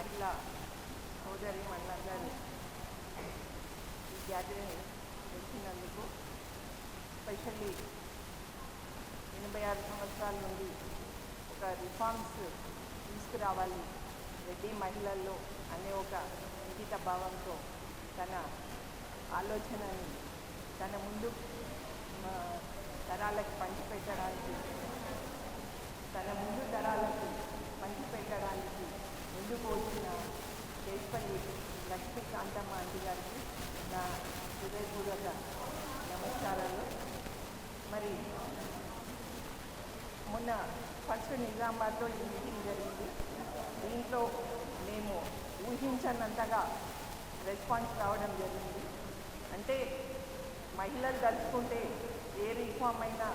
మహిళా సోదరి మనందరినీ ఈ గ్యాదరింగ్ వచ్చినందుకు స్పెషల్లీ ఎనభై ఆరు సంవత్సరాల నుండి ఒక రిఫార్మ్స్ తీసుకురావాలి. రెడ్డి మహిళల్లో అనే ఒక అంకిత భావంతో తన ఆలోచనని తన ముందు తరాలకు పంచిపెట్టడానికి తన ముందు ఫస్ట్ నిజామాబాద్లో ఈ మీటింగ్ జరిగింది. దీంట్లో మేము ఊహించనంతగా రెస్పాన్స్ రావడం జరిగింది. అంటే మహిళలు కలుసుకుంటే ఏ రిఫార్మ్ అయినా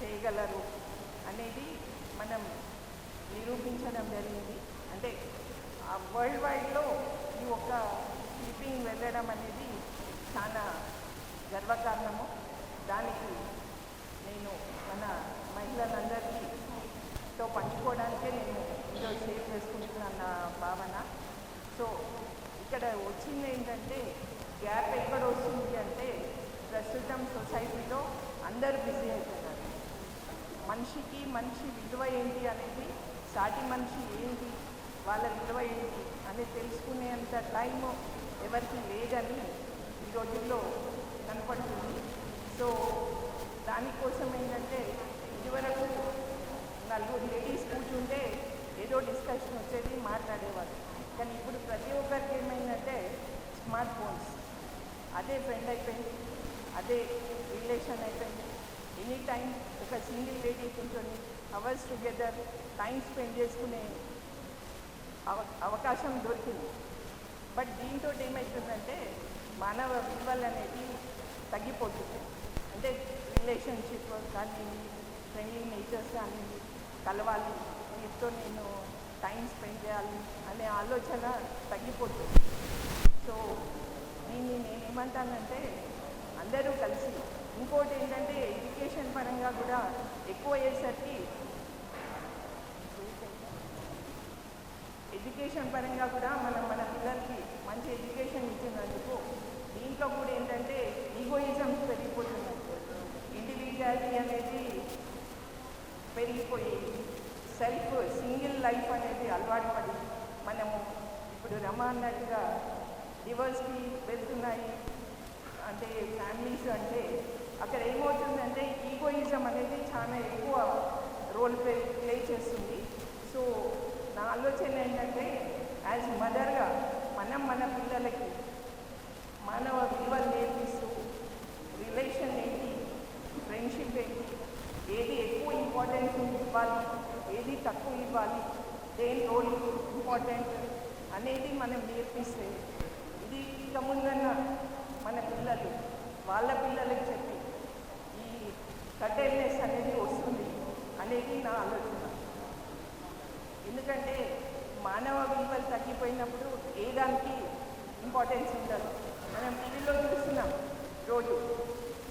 చేయగలరు అనేది మనం నిరూపించడం జరిగింది. అంటే వరల్డ్ వైడ్లో ఈ ఒక్క క్లిప్పింగ్ వెళ్ళడం అనేది చాలా గర్వకారణము. దానికి నేను మన మహిళలందరికీ తో పంచుకోవడానికే నేను ఈరోజు షేర్ చేసుకుంటున్నాను నా భావన. సో ఇక్కడ వచ్చింది ఏంటంటే గ్యాప్ ఎక్కడ వస్తుంది అంటే ప్రస్తుతం సొసైటీలో అందరూ బిజీ అవుతున్నారు మనిషికి మనిషి విలువ ఏంటి అనేది సాటి మనిషి ఏంటి వాళ్ళ విలువ ఏంటి అని తెలుసుకునేంత టైం ఎవరికి లేదని ఈ రోజుల్లో కనపడుతుంది. సో దానికోసం ఏంటంటే ఇదివరకు నలుగురు లేడీస్ కూర్చుంటే ఏదో డిస్కషన్ వచ్చేది మాట్లాడేవారు కానీ ఇప్పుడు ప్రతి ఒక్కరికి ఏమైందంటే స్మార్ట్ ఫోన్స్ అదే ఫ్రెండ్ అయిపోయింది అదే రిలేషన్ అయిపోయింది. ఎనీ టైం ఒక సింగిల్ లేడీ కూర్చొని అవర్స్ టుగెదర్ టైం స్పెండ్ చేసుకునే అవ అవకాశం దొరికింది. బట్ దీంతో ఏమవుతుందంటే మానవ విలువలు అనేది తగ్గిపోతుంది అంటే రిలేషన్షిప్ కానీ ఫ్రెండ్లీ నేచర్స్ కానీ కలవాలి. వీరితో నేను టైం స్పెండ్ చేయాలి అనే ఆలోచన తగ్గిపోతుంది. సో దీన్ని నేను ఏమంటానంటే అందరూ కలిసి ఇంకోటి ఏంటంటే ఎడ్యుకేషన్ పరంగా కూడా ఎక్కువ అయ్యేసరికి ఎడ్యుకేషన్ పరంగా కూడా మనం మన పిల్లలకి మంచి ఎడ్యుకేషన్ ఇచ్చినందుకు దీంట్లో కూడా ఏంటంటే ఈగోయిజమ్స్ పెరిగిపోతుంది. ఇండివిజువాలిటీ అనేది పెరిగిపోయి సెల్ఫ్ సింగిల్ లైఫ్ అనేది అలవాటు పడి మనము ఇప్పుడు రమ అన్నట్టుగా డివోర్స్కి వెళ్తున్నాయి. అంటే ఫ్యామిలీస్ అంటే అక్కడ ఏమవుతుందంటే ఈగోయిజం అనేది చాలా ఎక్కువ రోల్ ప్లే ప్లే చేస్తుంది. సో నా ఆలోచన ఏంటంటే యాజ్ మదర్గా మనం మన పిల్లలకి మానవ విలువలు నేర్పిస్తూ రిలేషన్ ఏంటి ఫ్రెండ్షిప్ ఏంటి ఏది ఎక్కువ ఇంపార్టెన్స్ ఇవ్వాలి తక్కువ ఇవ్వాలి దేని రోల్ ఇంపార్టెంట్ అనేది మనం నేర్పిస్తే ఇది ఇక ముందన్న మన పిల్లలు వాళ్ళ పిల్లలకి చెప్పి ఈ కట్టెల్నెస్ అనేది వస్తుంది అనేది నా ఆలోచన. ఎందుకంటే మానవ విలువలు తగ్గిపోయినప్పుడు ఏ దానికి ఇంపార్టెన్స్ ఉండదు. మనం టీవీలో చూస్తున్నాం రోజు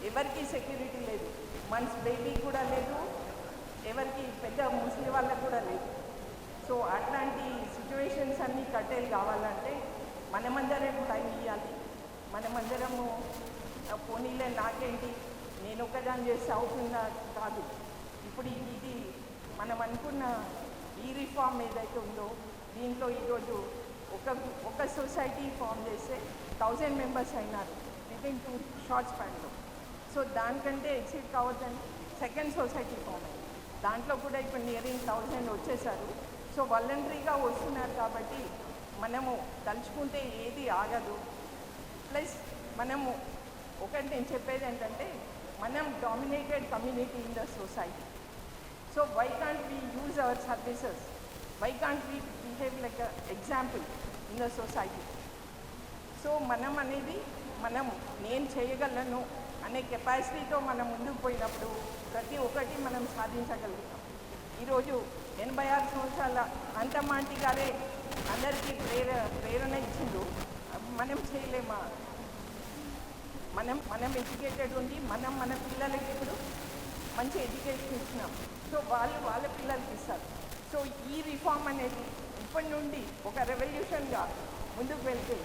ఎవరికి సెక్యూరిటీ లేదు మన్స్ బేబీ కూడా లేదు ఎవరికి పెద్ద ముసలి వాళ్ళకు కూడా లేదు. సో అట్లాంటి సిచ్యువేషన్స్ అన్నీ కట్టేలు కావాలంటే మనమందరం టైం ఇవ్వాలి మనమందరము పోనీలే నాకేంటి? నేను ఒకదాన్ని చేస్తే అవుతుందా? కాదు. ఇప్పుడు ఇది మనం అనుకున్న ఈ రిఫార్మ్ ఏదైతే ఉందో దీంట్లో ఈరోజు ఒక ఒక సొసైటీ ఫామ్ చేస్తే థౌజండ్ మెంబర్స్ అయినారు. వితిన్ టూ షార్ట్ స్పాన్లో సో దానికంటే ఎక్సిట్ కావద్దని సెకండ్ సొసైటీ ఫామ్ అయింది. దాంట్లో కూడా ఇప్పుడు నియరింగ్ థౌజండ్ వచ్చేసారు. సో వాలంటరీగా వస్తున్నారు కాబట్టి మనము తలుచుకుంటే ఏది ఆగదు. ప్లస్ మనము ఒకటి నేను చెప్పేది ఏంటంటే మనం dominated community in the society so why can't we use our services why can't we behave like example in the society so మనం అనేది మనం నేను చేయగలను అనే కెపాసిటీతో మనం ముందుకు పోయినప్పుడు ప్రతి ఒక్కటి మనం సాధించగలుగుతాం. ఈరోజు ఎనభై ఆరు సంవత్సరాల అంతమాంటి గారే అందరికీ ప్రేర ప్రేరణ ఇచ్చిండు. మనం చేయలేమా? మనం మనం ఎడ్యుకేటెడ్ ఉండి మనం మన పిల్లలకి ఇప్పుడు మంచి ఎడ్యుకేషన్ ఇచ్చినాం. సో వాళ్ళు వాళ్ళ పిల్లలకి ఇస్తారు. సో ఈ రిఫార్మ్ అనేది ఇప్పటి నుండి ఒక రెవల్యూషన్గా ముందుకు వెళ్తే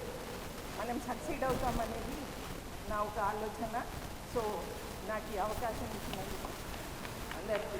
మనం సక్సీడ్ అవుతామనేది నా ఒక ఆలోచన. సో నాకు ఈ అవకాశం ఇచ్చినందుకు అందరికీ